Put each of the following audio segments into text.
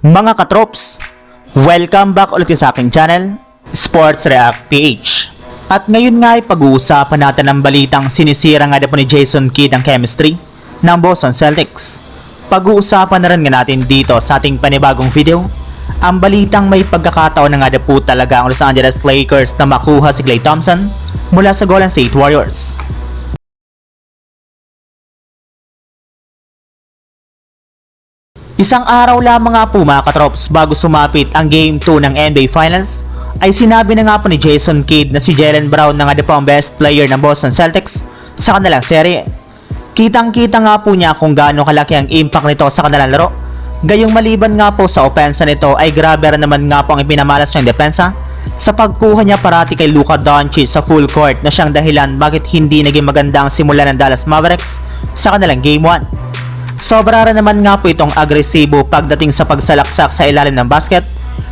Mga katrops, welcome back ulit sa aking channel, Sports React PH. At ngayon nga ay pag-uusapan natin ang balitang sinisira nga po ni Jason Kidd ang chemistry ng Boston Celtics. Pag-uusapan na rin nga natin dito sa ating panibagong video, ang balitang may pagkakataon na nga po talaga ang Los Angeles Lakers na makuha si Klay Thompson mula sa Golden State Warriors. Isang araw lamang nga po mga katrops bago sumapit ang Game 2 ng NBA Finals ay sinabi na nga po ni Jason Kidd na si Jalen Brown na nga po ang best player ng Boston Celtics sa kanilang serye. Kitang-kita nga po niya kung gaano kalaki ang impact nito sa kanilang laro. Gayong maliban nga po sa opensa nito ay grabe rin naman nga po ang ipinamalas niyang depensa sa pagkuha niya parati kay Luka Doncic sa full court na siyang dahilan bakit hindi naging maganda ang simula ng Dallas Mavericks sa kanilang Game 1. Sobra rin naman nga po itong agresibo pagdating sa pagsalaksak sa ilalim ng basket,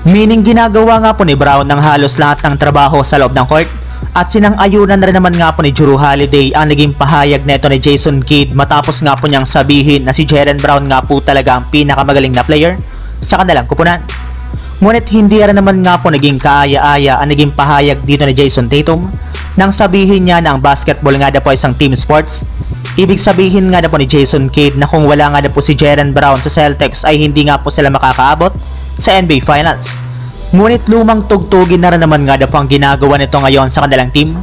meaning ginagawa nga po ni Brown ng halos lahat ng trabaho sa loob ng court at sinang-ayunan na rin naman nga po ni Jrue Holiday ang naging pahayag neto ni Jason Kidd matapos nga po niyang sabihin na si Jaren Brown nga po talaga ang pinakamagaling na player sa kanilang kupunan. Ngunit hindi rin naman nga po naging kaaya-aya ang naging pahayag dito ni Jason Tatum nang sabihin niya na ang basketball nga na po isang team sports. Ibig sabihin nga na po ni Jason Kidd na kung wala nga na po si Jaren Brown sa Celtics ay hindi nga po sila makakaabot sa NBA Finals. Ngunit lumang tugtugin na rin naman nga na po ang ginagawa nito ngayon sa kanilang team.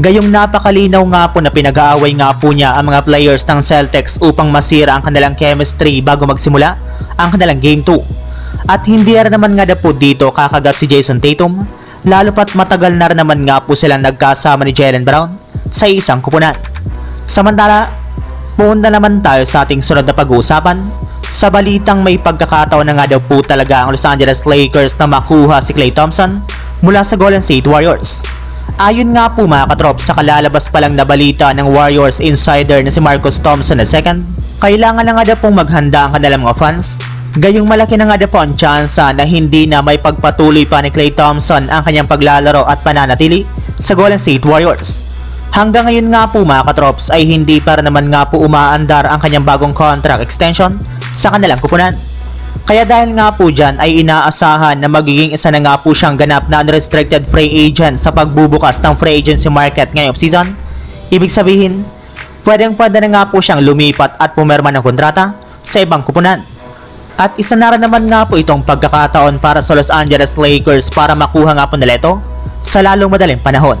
Gayong napakalinaw nga po na pinag-aaway nga po niya ang mga players ng Celtics upang masira ang kanilang chemistry bago magsimula ang kanilang Game 2. At hindi rin naman nga na po dito kakagat si Jason Tatum, lalo pat matagal na rin naman nga po silang nagkasama ni Jalen Brown sa isang kupunan. Samantala, punta naman tayo sa ating sunod na pag-uusapan sa balitang may pagkakataon na nga daw po talaga ang Los Angeles Lakers na makuha si Klay Thompson mula sa Golden State Warriors. Ayon nga po mga katrop sa kalalabas pa lang na balita ng Warriors insider na si Marcus Thompson II, kailangan na nga daw pong maghanda ang kanilang mga fans. Gayong malaki na nga daw po ang tsansa na hindi na may pagpatuloy pa ni Klay Thompson ang kanyang paglalaro at pananatili sa Golden State Warriors. Hanggang ngayon nga po mga katrops ay hindi para naman nga po umaandar ang kanyang bagong contract extension sa kanilang kupunan. Kaya dahil nga po dyan ay inaasahan na magiging isa na nga po siyang ganap na unrestricted free agent sa pagbubukas ng free agency market ngayong season. Ibig sabihin, pwedeng pwede na nga po siyang lumipat at pumirma ng kontrata sa ibang kupunan. At isa na rin naman nga po itong pagkakataon para sa Los Angeles Lakers para makuha nga po nila ito sa lalong madaling panahon.